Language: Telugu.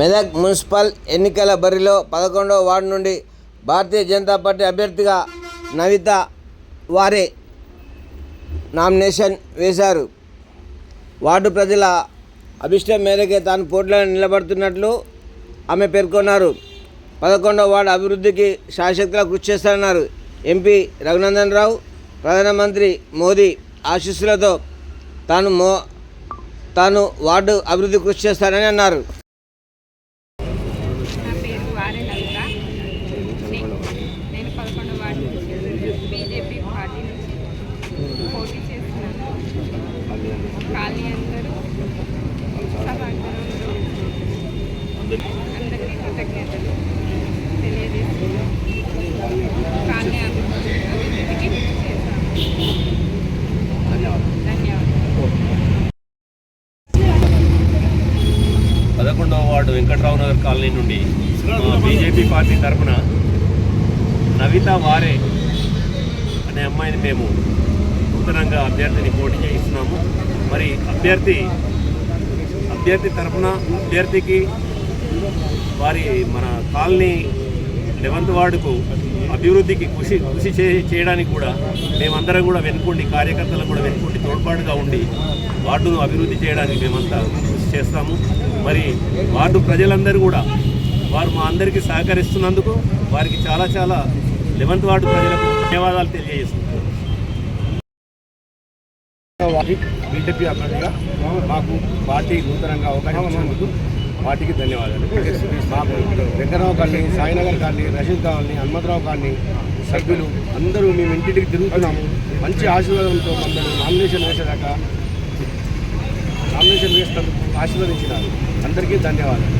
మెదక్ మున్సిపల్ ఎన్నికల బరిలో పదకొండవ వార్డు నుండి భారతీయ జనతా పార్టీ అభ్యర్థిగా నవిత వారే నామినేషన్ వేశారు. వార్డు ప్రజల అభిష్టం మేరకే తాను పోటీలో నిలబడుతున్నట్లు ఆమె పేర్కొన్నారు. పదకొండవ వార్డు అభివృద్ధికి శాశ్వతగా కృషి చేస్తారన్నారు. ఎంపీ రఘునందన్ రావు ప్రధానమంత్రి మోదీ ఆశీస్సులతో తాను మో తాను వార్డు అభివృద్ధి కృషి చేస్తానని అన్నారు. పేరు వారే నేను పదకొండు వార్డు నుంచి బీజేపీ పార్టీ నుంచి పోటీ చేస్తున్నాను ఖాళీ అందరూ సభాంగణంలో అందరికీ కృతజ్ఞతలు తెలియజేస్తున్నాను ఖాళీ అభివృద్ధి అభివృద్ధికి కృషి పదకొండవ వార్డు వెంకట్రావు నగర్ కాలనీ నుండి బీజేపీ పార్టీ తరఫున నవిత వారే అనే అమ్మాయిని మేము నూతనంగా అభ్యర్థిని పోటీ చేయిస్తున్నాము. మరి అభ్యర్థి అభ్యర్థి తరఫున అభ్యర్థికి వారి మన కాలనీ లెవెంత్ వార్డుకు అభివృద్ధికి కృషి కృషి చే చేయడానికి కూడా మేమందరం కూడా వెనుకుండి కార్యకర్తలు కూడా వెనుకుండి తోడ్పాటుగా ఉండి వార్డును అభివృద్ధి చేయడానికి మేమంతా కృషి చేస్తాము. మరి వార్డు ప్రజలందరూ కూడా వారు మా అందరికీ సహకరిస్తున్నందుకు వారికి చాలా చాలా లెవెంత్ వార్డు ప్రజలకు ధన్యవాదాలు తెలియజేస్తున్నాను. బీజేపీ అభ్యర్థిగా మాకు పార్టీ నూతనంగా అవకాశం ఇచ్చినందుకు పార్టీకి ధన్యవాదాలు. మాకు Venkatarao colony Sainagar colony Rasheed colony Hanumantharao colony సభ్యులు అందరూ మేము ఇంటింటికి తిరుగుతున్నాము. మంచి ఆశీర్వాదంతో మమ్మల్ని నామినేషన్ వేసేదాకా నామినేషన్ వేసినందుకు ఆశీర్వదించినారు అందరికీ ధన్యవాదాలు.